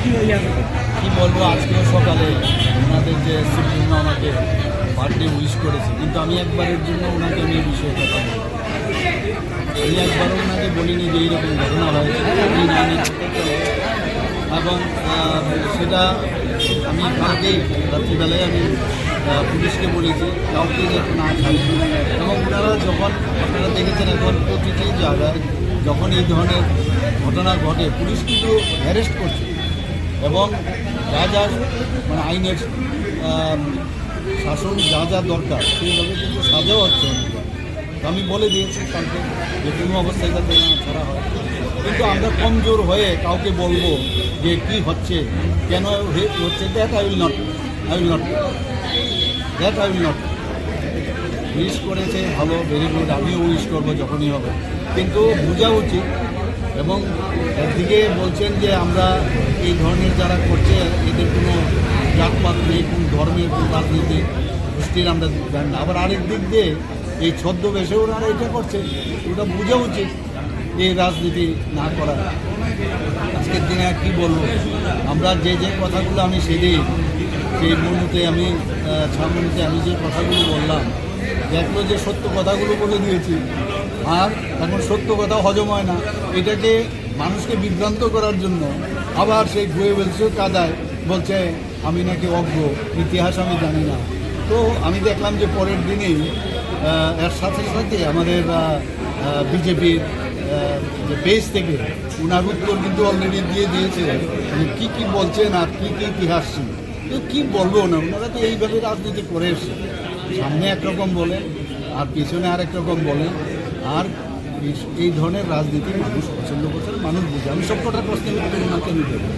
কি বলব, আজকেও সকালে ওনাদের যে সুপ্রিমো আমাকে বার্থডে উইশ করেছে, কিন্তু আমি একবারের জন্য ওনাকে আমি বিষয়ে কথা বলি আমি একবারও ওনাকে বলিনি যে এইরকম ঘটনা হয়েছে এবং সেটা আমি কালকেই, রাত্রিবেলায় আমি পুলিশকে বলেছি, কাউকে যাতে না ছাড়ে। এবং ওনারা যখন, আপনারা দেখেছেন এখন প্রতিটি জায়গায় যখন এই ধরনের ঘটনা ঘটে, পুলিশ কিন্তু অ্যারেস্ট করছে। এবং যা যা মানে আইনের শাসন যা যা দরকার, সেইভাবে কিন্তু সাজাও হচ্ছে। আমি বলে দিয়েছি কালকে যে কোনো অবস্থায় যাতে ছাড়া হয়। কিন্তু আমরা কমজোর হয়ে কাউকে বলব যে কি হচ্ছে, কেন হচ্ছে that I will not I will not that I will not wish করেছে, ভালো ভেরি গুড আমিও উইশ করব যখনই হবে। কিন্তু বোঝা উচিত এবং একদিকে বলছেন যে আমরা এই ধরনের যারা করছে, এদের কোনো জাতপাত নেই, কোন ধর্মের কোন রাজনীতি গোষ্ঠীর আমরা জানি না। আবার আরেক দিক দিয়ে এই ছদ্মবেশে ওনারা এটা করছে, ওটা বোঝা উচিত এই রাজনীতি না করা। আজকের দিনে আর কী বলব? আমরা যে যে কথাগুলো আমি সেদিন, সেই মুহূর্তে আমি ছামনুতে আমি যে কথাগুলো বললাম দেখল যে সত্য কথাগুলো বলে দিয়েছি আর এখন সত্য কথা হজম হয় না। এটাকে মানুষকে বিভ্রান্ত করার জন্য আবার সেই ঘুয়ে বলছে, কাদায় বলছে, আমি নাকি অজ্ঞ, ইতিহাস আমি জানি না। তো আমি দেখলাম যে পরের দিনেই এর সাথে সাথে আমাদের বিজেপির যে পেজ থেকে ওনার উত্তর কিন্তু অলরেডি দিয়ে দিয়েছে যে কী কী বলছেন আর কী কী ইতিহাস ছিল। তো কী বলব না ওনারা তো এইভাবে রাজনীতি করে এসছে। সামনে একরকম বলে, আর পিছনে আরেক রকম বলেন আর এই- ধরনের রাজনীতি মানুষ পছন্দ করছে মানুষ বুঝে। আমি সব কটার প্রশ্নের উত্তর ওনাকে আমি দেবো।